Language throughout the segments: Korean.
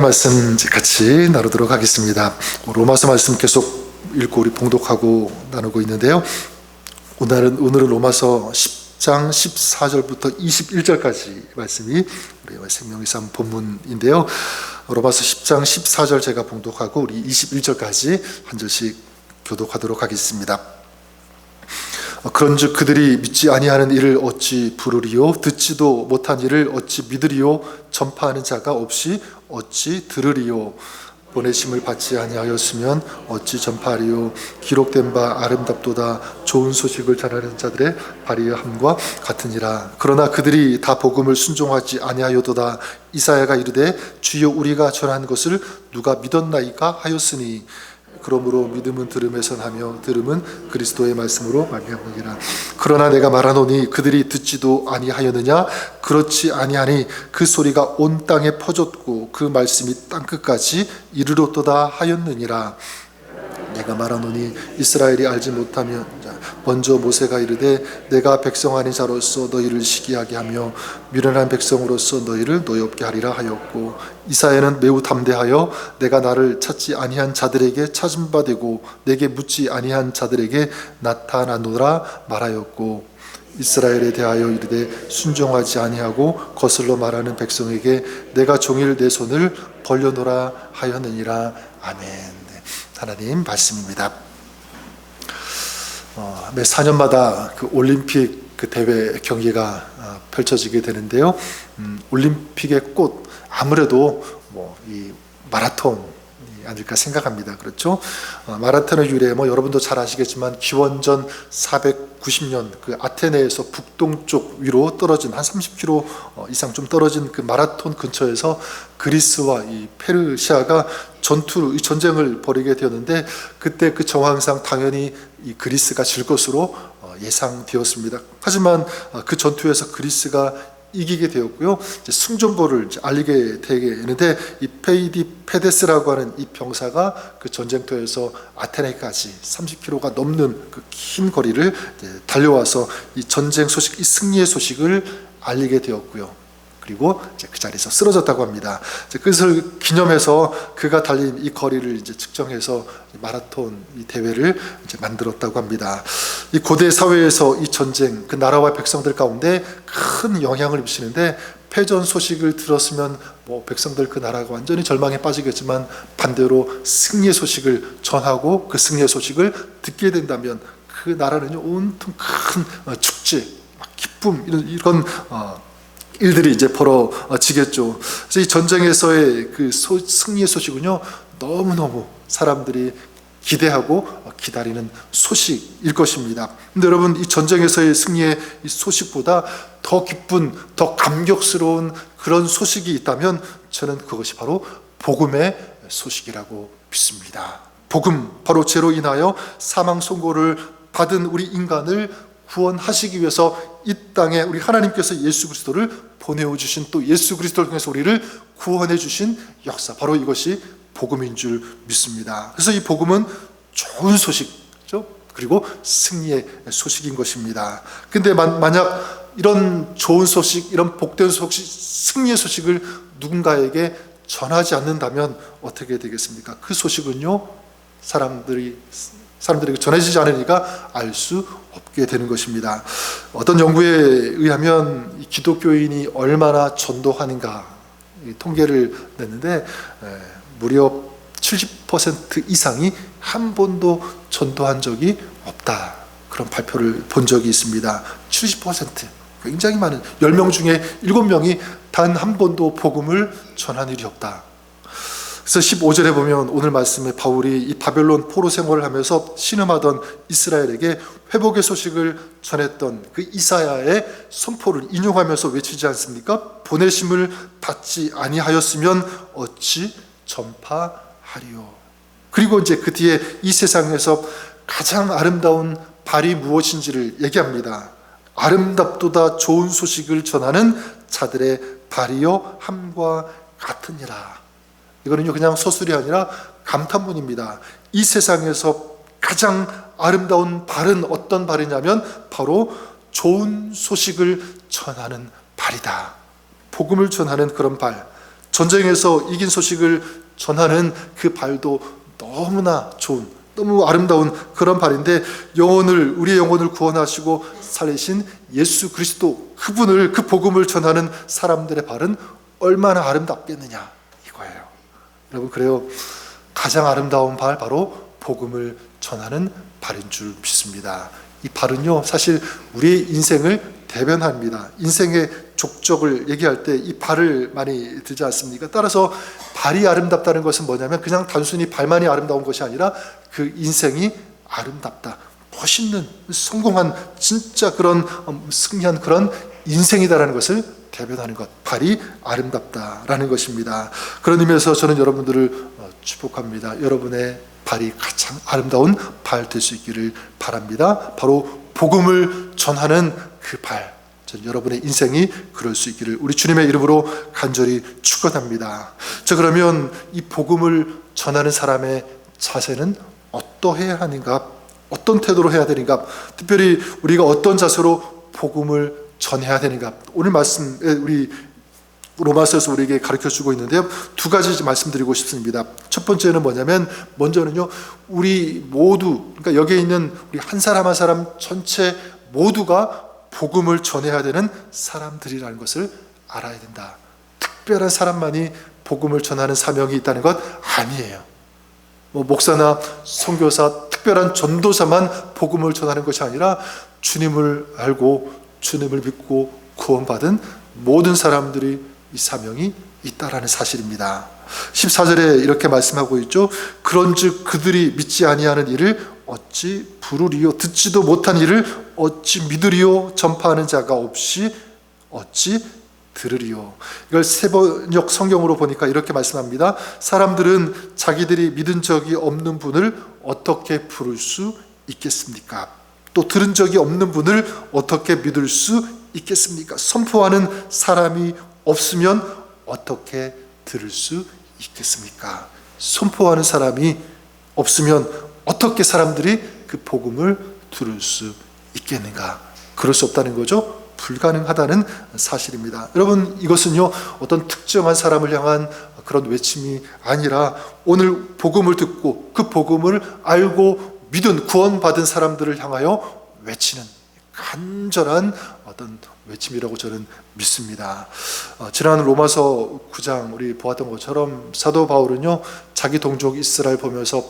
말씀 같이 나누도록 하겠습니다. 로마서 말씀 계속 읽고 우리 봉독하고 나누고 있는데요. 오늘은 오늘은 로마서 10장 14절부터 21절까지 말씀이 우리 생명의삼 본문인데요. 로마서 10장 14절 제가 봉독하고 우리 21절까지 한 절씩 교독하도록 하겠습니다. 어, 그런즉 그들이 믿지 아니하는 일을 어찌 부르리요 듣지도 못한 일을 어찌 믿으리요 전파하는 자가 없이 어찌 들으리요 보내심을 받지 아니하였으면 어찌 전파하리요 기록된 바 아름답도다. 좋은 소식을 전하는 자들의 발의함과 같으니라. 그러나 그들이 다 복음을 순종하지 아니하여도다. 이사야가 이르되 주여 우리가 전한 것을 누가 믿었나이까 하였으니 그러므로 믿음은 들음에서 나며 들음은 그리스도의 말씀으로 말미암으리라. 그러나 내가 말하노니 그들이 듣지도 아니하였느냐? 그렇지 아니하니 그 소리가 온 땅에 퍼졌고 그 말씀이 땅 끝까지 이르렀도다 하였느니라. 내가 말하노니 이스라엘이 알지 못하면 먼저 모세가 이르되 내가 백성 아닌 자로서 너희를 시기하게 하며 미련한 백성으로서 너희를 노엽게 하리라 하였고 이사야는 매우 담대하여 내가 나를 찾지 아니한 자들에게 찾은 바 되고 내게 묻지 아니한 자들에게 나타나노라 말하였고 이스라엘에 대하여 이르되 순종하지 아니하고 거슬러 말하는 백성에게 내가 종일 내 손을 벌려노라 하였느니라 아멘. 네, 하나님 말씀입니다. 어, 매 4년마다 그 올림픽 그 대회 경기가 어, 펼쳐지게 되는데요. 음, 올림픽의 꽃 아무래도 뭐 이 마라톤 아닐까 생각합니다. 그렇죠? 어, 마라톤의 유래 뭐 여러분도 잘 아시겠지만 기원전 490년 그 아테네에서 북동쪽 위로 떨어진 한 30km 어, 이상 좀 떨어진 그 마라톤 근처에서 그리스와 이 페르시아가 전투 이 전쟁을 벌이게 되었는데 그때 그 정황상 당연히 이 그리스가 질 것으로 어, 예상되었습니다. 하지만 어, 그 전투에서 그리스가 이기게 되었고요. 승전보를 알리게 되는데 이 페이디 페데스라고 하는 이 병사가 그 전쟁터에서 아테네까지 30km가 넘는 그 긴 거리를 달려와서 이 전쟁 소식, 이 승리의 소식을 알리게 되었고요. 그리고 그 자리에서 쓰러졌다고 합니다. 그것을 기념해서 그가 달린 이 거리를 이제 측정해서 마라톤 이 대회를 이제 만들었다고 합니다. 이 고대 사회에서 이 전쟁 그 나라와 백성들 가운데 큰 영향을 미치는데 패전 소식을 들었으면 뭐 백성들 그 나라가 완전히 절망에 빠지겠지만 반대로 승리의 소식을 전하고 그 승리의 소식을 듣게 된다면 그 나라는요 온통 큰 어, 축제, 막 기쁨 이런 이런 어, 일들이 이제 벌어지겠죠. 그래서 이 전쟁에서의 그 소, 승리의 소식은요 너무 너무 사람들이 기대하고 기다리는 소식일 것입니다. 근데 여러분 이 전쟁에서의 승리의 이 소식보다 더 기쁜, 더 감격스러운 그런 소식이 있다면 저는 그것이 바로 복음의 소식이라고 믿습니다. 복음 바로 죄로 인하여 사망 선고를 받은 우리 인간을 구원하시기 위해서 이 땅에 우리 하나님께서 예수 그리스도를 보내어 주신 또 예수 그리스도를 통해서 우리를 구원해 주신 역사 바로 이것이 복음인 줄 믿습니다. 그래서 이 복음은 좋은 소식죠. 그리고 승리의 소식인 것입니다. 근데 만약 이런 좋은 소식, 이런 복된 소식, 승리의 소식을 누군가에게 전하지 않는다면 어떻게 되겠습니까? 그 소식은요, 사람들이 사람들에게 전해지지 않으니까 알 수 없게 되는 것입니다. 어떤 연구에 의하면 기독교인이 얼마나 전도하는가 통계를 냈는데 무려 70% 이상이 한 번도 전도한 적이 없다. 그런 발표를 본 적이 있습니다. 70% 굉장히 많은 10명 중에 7명이 단 한 번도 복음을 전한 일이 없다. 그래서 15절에 보면 오늘 말씀에 바울이 이 바벨론 포로 생활을 하면서 신음하던 이스라엘에게 회복의 소식을 전했던 그 이사야의 선포를 인용하면서 외치지 않습니까? 보내심을 받지 아니하였으면 어찌 전파하리요. 그리고 이제 그 뒤에 이 세상에서 가장 아름다운 발이 무엇인지를 얘기합니다. 아름답도다 좋은 소식을 전하는 자들의 발이요 함과 같으니라. 이거는요 그냥 서술이 아니라 감탄문입니다. 이 세상에서 가장 아름다운 발은 어떤 발이냐면 바로 좋은 소식을 전하는 발이다. 복음을 전하는 그런 발. 전쟁에서 이긴 소식을 전하는 그 발도 너무나 좋은 너무 아름다운 그런 발인데 영혼을 우리의 영혼을 구원하시고 살리신 예수 그리스도 그분을 그 복음을 전하는 사람들의 발은 얼마나 아름답겠느냐. 여러분 그래요. 가장 아름다운 발 바로 복음을 전하는 발인 줄 믿습니다. 이 발은요 사실 우리의 인생을 대변합니다. 인생의 족적을 얘기할 때 이 발을 많이 들지 않습니까? 따라서 발이 아름답다는 것은 뭐냐면 그냥 단순히 발만이 아름다운 것이 아니라 그 인생이 아름답다. 멋있는 성공한 진짜 그런 음, 승리한 그런 인생이다라는 것을 대변하는 것. 발이 아름답다라는 것입니다. 그런 의미에서 저는 여러분들을 어, 축복합니다. 여러분의 발이 가장 아름다운 발 될 수 있기를 바랍니다. 바로 복음을 전하는 그 발. 전 여러분의 인생이 그럴 수 있기를 우리 주님의 이름으로 간절히 축원합니다. 자 그러면 이 복음을 전하는 사람의 자세는 어떠해야 하는가? 어떤 태도로 해야 되는가? 특별히 우리가 어떤 자세로 복음을 전해야 되는가? 오늘 말씀 우리 로마서에서 우리에게 가르쳐 주고 있는데요. 두 가지 말씀드리고 싶습니다. 첫 번째는 뭐냐면 먼저는요. 우리 모두 그러니까 여기에 있는 우리 한 사람 한 사람 전체 모두가 복음을 전해야 되는 사람들이라는 것을 알아야 된다. 특별한 사람만이 복음을 전하는 사명이 있다는 것 아니에요. 뭐 목사나 선교사, 특별한 전도사만 복음을 전하는 것이 아니라 주님을 알고 주님을 믿고 구원받은 모든 사람들이 이 사명이 있다라는 사실입니다. 14절에 이렇게 말씀하고 있죠. 그런즉 그들이 믿지 아니하는 일을 어찌 부르리요 듣지도 못한 일을 어찌 믿으리요 전파하는 자가 없이 어찌 들으리요. 이걸 세번역 성경으로 보니까 이렇게 말씀합니다. 사람들은 자기들이 믿은 적이 없는 분을 어떻게 부를 수 있겠습니까? 또 들은 적이 없는 분을 어떻게 믿을 수 있겠습니까? 선포하는 사람이 없으면 어떻게 들을 수 있겠습니까? 선포하는 사람이 없으면 어떻게 사람들이 그 복음을 들을 수 있겠는가? 그럴 수 없다는 거죠. 불가능하다는 사실입니다. 여러분 이것은요 어떤 특정한 사람을 향한 그런 외침이 아니라 오늘 복음을 듣고 그 복음을 알고 믿은 구원받은 사람들을 향하여 외치는 간절한 어떤 외침이라고 저는 믿습니다. 어, 지난 로마서 9장 우리 보았던 것처럼 사도 바울은요 자기 동족 이스라엘 보면서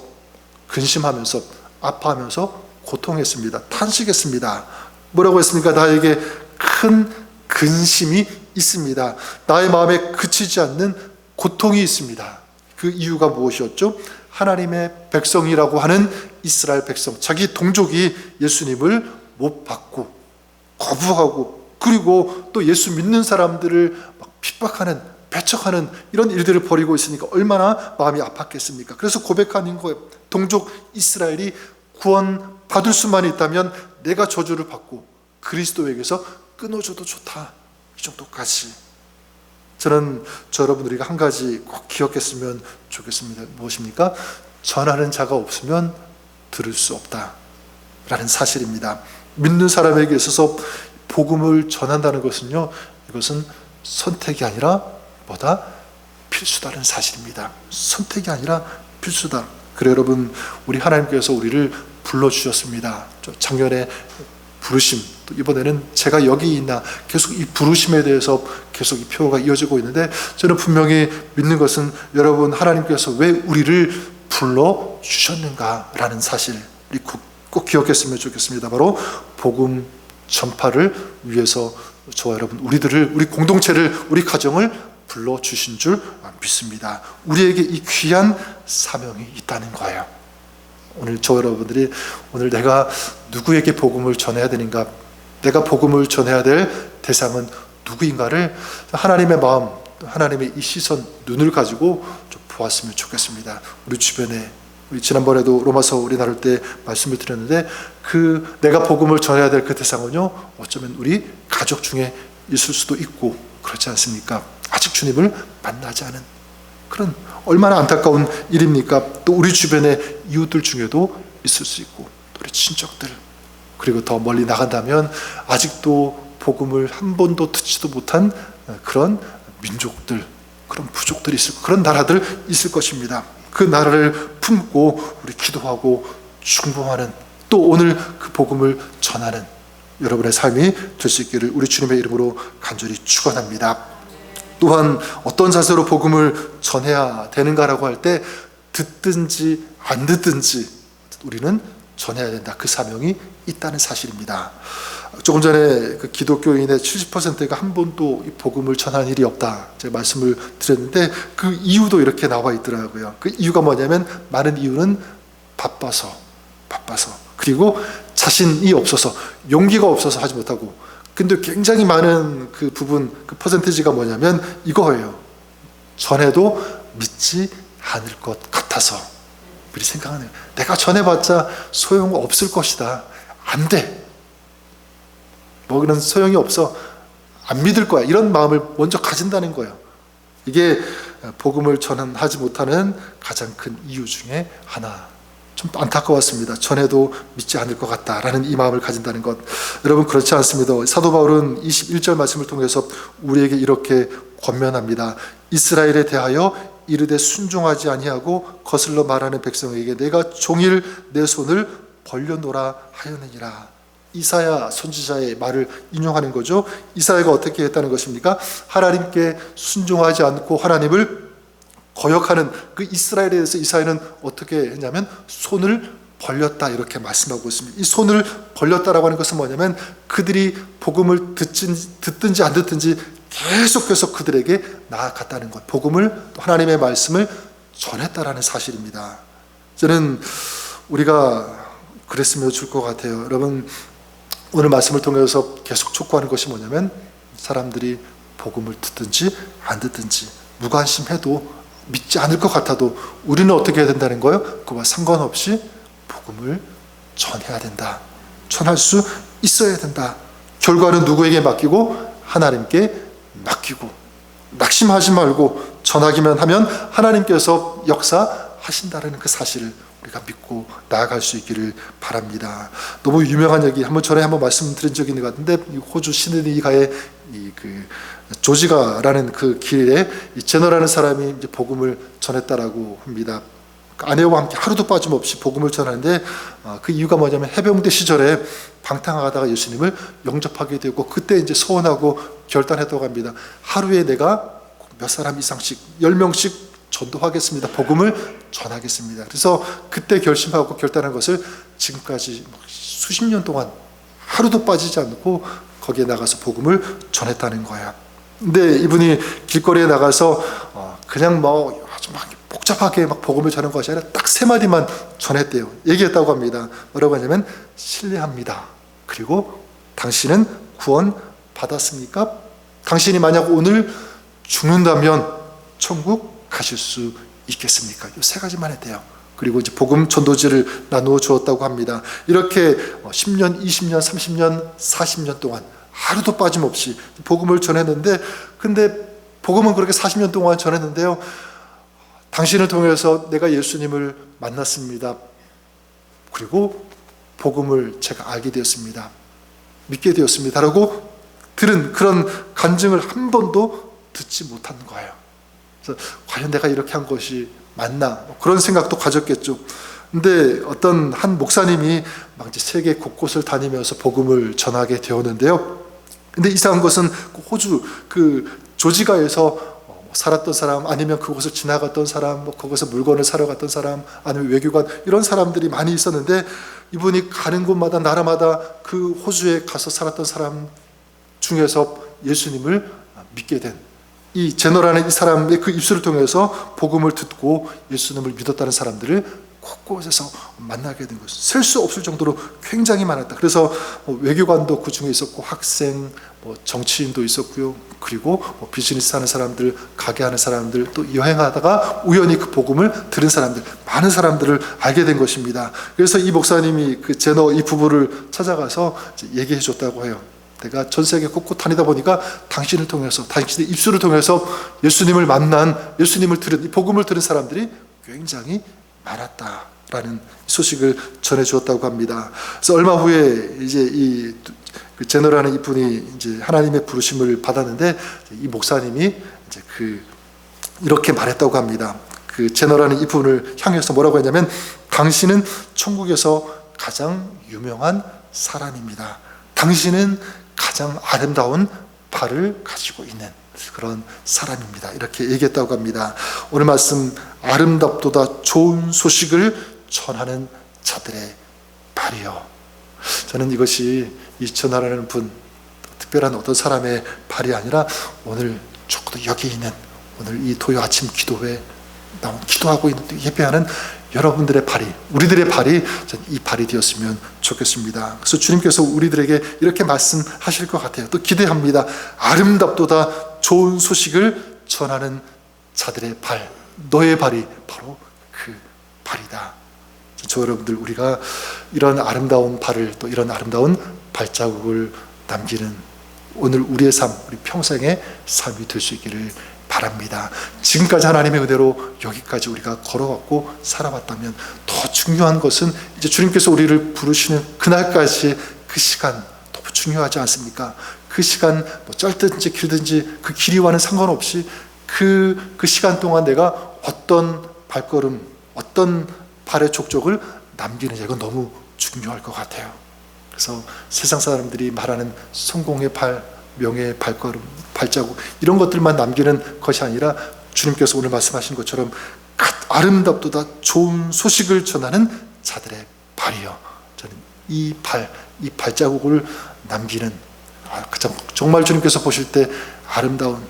근심하면서 아파하면서 고통했습니다. 탄식했습니다. 뭐라고 했습니까? 나에게 큰 근심이 있습니다. 나의 마음에 그치지 않는 고통이 있습니다. 그 이유가 무엇이었죠? 하나님의 백성이라고 하는 이스라엘 백성, 자기 동족이 예수님을 못 받고 거부하고 그리고 또 예수 믿는 사람들을 막 핍박하는 배척하는 이런 일들을 벌이고 있으니까 얼마나 마음이 아팠겠습니까? 그래서 고백하는 거예요. 동족 이스라엘이 구원 받을 수만 있다면 내가 저주를 받고 그리스도에게서 끊어줘도 좋다. 이 정도까지. 저는 저 여러분들이 한 가지 꼭 기억했으면 좋겠습니다. 무엇입니까? 전하는 자가 없으면 들을 수 없다. 라는 사실입니다. 믿는 사람에게 있어서 복음을 전한다는 것은요, 이것은 선택이 아니라 뭐다? 필수다는 사실입니다. 선택이 아니라 필수다. 그래 여러분, 우리 하나님께서 우리를 불러주셨습니다. 작년에 부르심, 또 이번에는 제가 여기 있나 계속 이 부르심에 대해서 계속 이 표가 이어지고 있는데 저는 분명히 믿는 것은 여러분 하나님께서 왜 우리를 불러 주셨는가라는 사실을 꼭, 꼭 기억했으면 좋겠습니다. 바로 복음 전파를 위해서 저와 여러분 우리들을 우리 공동체를 우리 가정을 불러 주신 줄 믿습니다. 우리에게 이 귀한 사명이 있다는 거예요. 오늘 저 여러분들이 오늘 내가 누구에게 복음을 전해야 되는가? 내가 복음을 전해야 될 대상은 누구인가를 하나님의 마음, 하나님의 이 시선, 눈을 가지고 좀 보았으면 좋겠습니다. 우리 주변에 우리 지난번에도 로마서 우리 나눌 때 말씀을 드렸는데 그 내가 복음을 전해야 될 그 대상은요 어쩌면 우리 가족 중에 있을 수도 있고 그렇지 않습니까? 아직 주님을 만나지 않은 그런 얼마나 안타까운 일입니까? 또 우리 주변의 이웃들 중에도 있을 수 있고 또 우리 친척들 그리고 더 멀리 나간다면 아직도 복음을 한 번도 듣지도 못한 그런 민족들 그런 부족들이 있을 그런 나라들 있을 것입니다. 그 나라를 품고 우리 기도하고 중보하는 또 오늘 그 복음을 전하는 여러분의 삶이 될 수 있기를 우리 주님의 이름으로 간절히 축원합니다. 또한 어떤 자세로 복음을 전해야 되는가라고 할 때 듣든지 안 듣든지 우리는 전해야 된다. 그 사명이 있다는 사실입니다. 조금 전에 그 기독교인의 70%가 한 번도 이 복음을 전한 일이 없다. 제가 말씀을 드렸는데 그 이유도 이렇게 나와 있더라고요. 그 이유가 뭐냐면 많은 이유는 바빠서, 바빠서. 그리고 자신이 없어서, 용기가 없어서 하지 못하고. 근데 굉장히 많은 그 부분, 그 퍼센티지가 뭐냐면 이거예요. 전해도 믿지 않을 것 같아서. 우리 생각하는 내가 전해봤자 소용 없을 것이다. 안 돼. 뭐 그런 소용이 없어. 안 믿을 거야. 이런 마음을 먼저 가진다는 거예요. 이게 복음을 전하지 못하는 가장 큰 이유 중에 하나. 좀 안타까웠습니다. 전에도 믿지 않을 것 같다라는 이 마음을 가진다는 것. 여러분 그렇지 않습니다. 사도 바울은 21절 말씀을 통해서 우리에게 이렇게 권면합니다. 이스라엘에 대하여 이르되 순종하지 아니하고 거슬러 말하는 백성에게 내가 종일 내 손을 벌려놓라 하였느니라. 이사야 선지자의 말을 인용하는 거죠. 이사야가 어떻게 했다는 것입니까? 하나님께 순종하지 않고 하나님을 거역하는 그 이스라엘에 대해서 이사야는 어떻게 했냐면 손을 벌렸다 이렇게 말씀하고 있습니다. 이 손을 벌렸다라고 하는 것은 뭐냐면 그들이 복음을 듣진, 듣든지 안 듣든지 계속해서 그들에게 나아갔다는 것. 복음을 또 하나님의 말씀을 전했다라는 사실입니다. 저는 우리가 그랬으면 좋을 것 같아요. 여러분 오늘 말씀을 통해서 계속 촉구하는 것이 뭐냐면 사람들이 복음을 듣든지 안 듣든지 무관심해도 믿지 않을 것 같아도 우리는 어떻게 해야 된다는 거예요? 그와 상관없이 복음을 전해야 된다. 전할 수 있어야 된다. 결과는 누구에게 맡기고 하나님께 맡기고 낙심하지 말고 전하기만 하면 하나님께서 역사하신다는 그 사실을 우리가 믿고 나아갈 수 있기를 바랍니다. 너무 유명한 얘기 한번 전에 한번 말씀드린 적이 있는 것 같은데 호주 시드니가의 이그 조지가라는 그 길에 이 제너라는 사람이 이제 복음을 전했다라고 합니다. 그 아내와 함께 하루도 빠짐없이 복음을 전하는데 어, 그 이유가 뭐냐면 해병대 시절에 방탕하다가 예수님을 영접하게 되고 그때 이제 소원하고 결단했다고 합니다. 하루에 내가 몇 사람 이상씩 열 명씩 전도하겠습니다. 복음을 전하겠습니다. 그래서 그때 결심하고 결단한 것을 지금까지 수십 년 동안 하루도 빠지지 않고 거기에 나가서 복음을 전했다는 거야. 근데 이분이 길거리에 나가서 어, 그냥 뭐 아주 막 복잡하게 막 복음을 전한 것이 아니라 딱 세 마디만 전했대요. 얘기했다고 합니다. 뭐라고 하냐면 신뢰합니다. 그리고 당신은 구원 받았습니까? 당신이 만약 오늘 죽는다면 천국 가실 수 있겠습니까? 이 세 가지만 했대요. 그리고 이제 복음 전도지를 나누어 주었다고 합니다. 이렇게 10년, 20년, 30년, 40년 동안 하루도 빠짐없이 복음을 전했는데 근데 복음은 그렇게 40년 동안 전했는데요. 당신을 통해서 내가 예수님을 만났습니다. 그리고 복음을 제가 알게 되었습니다. 믿게 되었습니다라고 들은 그런 간증을 한 번도 듣지 못한 거예요. 과연 내가 이렇게 한 것이 맞나 그런 생각도 가졌겠죠. 근데 어떤 한 목사님이 막 이제 세계 곳곳을 다니면서 복음을 전하게 되었는데요. 근데 이상한 것은 그 호주 그 조지가에서 어, 뭐 살았던 사람 아니면 그곳을 지나갔던 사람 뭐 그곳에 물건을 사러 갔던 사람 아니면 외교관 이런 사람들이 많이 있었는데 이분이 가는 곳마다 나라마다 그 호주에 가서 살았던 사람 중에서 예수님을 믿게 된 이 제너라는 이 사람의 그 입술을 통해서 복음을 듣고 예수님을 믿었다는 사람들을 곳곳에서 만나게 된 것은 셀 수 없을 정도로 굉장히 많았다. 그래서 뭐 외교관도 그 중에 있었고 학생, 뭐 정치인도 있었고요. 그리고 뭐 비즈니스 하는 사람들, 가게 하는 사람들, 또 여행하다가 우연히 그 복음을 들은 사람들, 많은 사람들을 알게 된 것입니다. 그래서 이 목사님이 그 제너 이 부부를 찾아가서 얘기해 줬다고 해요. 내가 전 세계 곳곳 다니다 보니까 당신을 통해서, 당신의 입술을 통해서 예수님을 만난, 예수님을 들은, 이 복음을 들은 사람들이 굉장히 많았다라는 소식을 전해 주었다고 합니다. 그래서 얼마 후에 이제 이 제너라는 이분이 이제 하나님의 부르심을 받았는데 이 목사님이 이제 그 이렇게 말했다고 합니다. 그 제너라는 이 부분을 향해서 뭐라고 했냐면 당신은 천국에서 가장 유명한 사람입니다. 당신은 가장 아름다운 발을 가지고 있는 그런 사람입니다. 이렇게 얘기했다고 합니다. 오늘 말씀 아름답도다 좋은 소식을 전하는 자들의 발이요. 저는 이것이 이 전하라는 분 특별한 어떤 사람의 발이 아니라 오늘 적어도 여기 있는 오늘 이 토요 아침 기도회 나온 기도하고 있는 예배하는 여러분들의 발이 우리들의 발이 전이 발이 되었으면 좋겠습니다. 그래서 주님께서 우리들에게 이렇게 말씀하실 것 같아요. 또 기대합니다. 아름답도다 좋은 소식을 전하는 자들의 발, 너의 발이 바로 그 발이다. 저 여러분들 우리가 이런 아름다운 발을 또 이런 아름다운 발자국을 남기는 오늘 우리의 삶, 우리 평생의 삶이 될 수 있기를 바랍니다. 지금까지 하나님의 은혜로 여기까지 우리가 걸어왔고 살아왔다면 더 중요한 것은 이제 주님께서 우리를 부르시는 그날까지 그 시간 너무 중요하지 않습니까? 그 시간 뭐 짧든지 길든지 그 길이와는 상관없이 그, 그 시간 동안 내가 어떤 발걸음, 어떤 발의 족적을 남기느냐 이건 너무 중요할 것 같아요. 그래서 세상 사람들이 말하는 성공의 발, 명예의 발걸음, 발자국 이런 것들만 남기는 것이 아니라 주님께서 오늘 말씀하신 것처럼 아름답도다 좋은 소식을 전하는 자들의 발이요. 저는 이 발, 이 발자국을 남기는 아, 참 정말 주님께서 보실 때 아름다운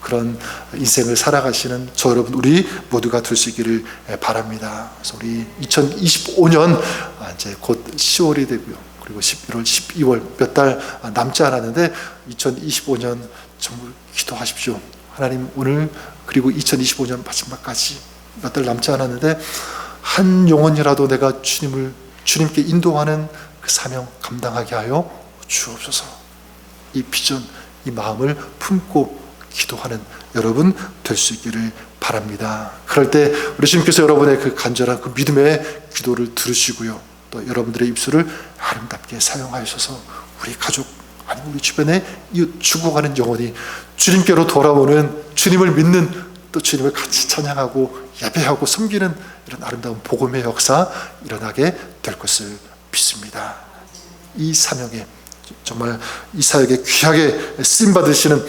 그런 인생을 살아가시는 저 여러분 우리 모두가 될 수 있기를 바랍니다. 그래서 우리 2025년 아, 이제 곧 10월이 되고요. 그리고 11월, 12월 몇 달 남지 않았는데 2025년 정말 기도하십시오. 하나님 오늘 그리고 2025년 마지막까지 몇 달 남지 않았는데 한 영혼이라도 내가 주님을 주님께 인도하는 그 사명 감당하게 하여 주옵소서. 이 비전, 이 마음을 품고 기도하는 여러분 될 수 있기를 바랍니다. 그럴 때 우리 주님께서 여러분의 그 간절한 그 믿음의 기도를 들으시고요. 또 여러분들의 입술을 아름답게 사용하셔서 우리 가족 아니 우리 주변에 이웃 죽어가는 영혼이 주님께로 돌아오는 주님을 믿는 또 주님을 같이 찬양하고 예배하고 섬기는 이런 아름다운 복음의 역사 일어나게 될 것을 믿습니다. 이 사명에 정말 이 사역에 귀하게 쓰임 받으시는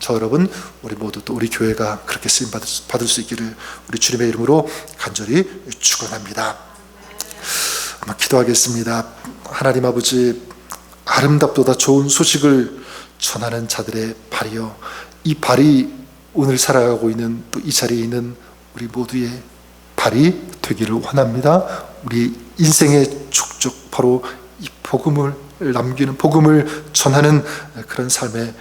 저 여러분 우리 모두 또 우리 교회가 그렇게 쓰임 받을 수 있기를 우리 주님의 이름으로 간절히 축원합니다. 기도하겠습니다. 하나님 아버지 아름답도다 좋은 소식을 전하는 자들의 발이요 이 발이 오늘 살아가고 있는 또 이 자리에 있는 우리 모두의 발이 되기를 원합니다. 우리 인생의 축적 바로 이 복음을 남기는 복음을 전하는 그런 삶의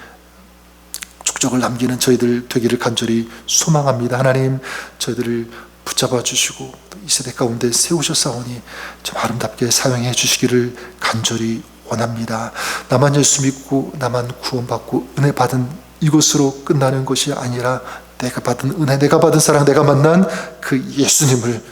축적을 남기는 저희들 되기를 간절히 소망합니다. 하나님 저희들을 붙잡아 주시고 이 세대 가운데 세우셨사오니 좀 아름답게 사용해 주시기를 간절히 원합니다. 나만 예수 믿고 나만 구원받고 은혜 받은 이곳으로 끝나는 것이 아니라 내가 받은 은혜, 내가 받은 사랑, 내가 만난 그 예수님을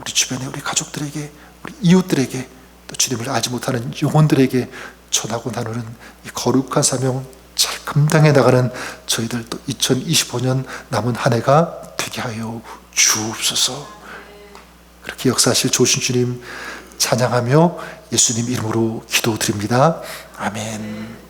우리 주변에 우리 가족들에게 우리 이웃들에게 또 주님을 알지 못하는 영혼들에게 전하고 나누는 이 거룩한 사명 잘 감당해 나가는 저희들 또 2025년 남은 한 해가 되게 하여 주옵소서. 그렇게 역사하실 조신 주님 찬양하며 예수님 이름으로 기도드립니다. 아멘.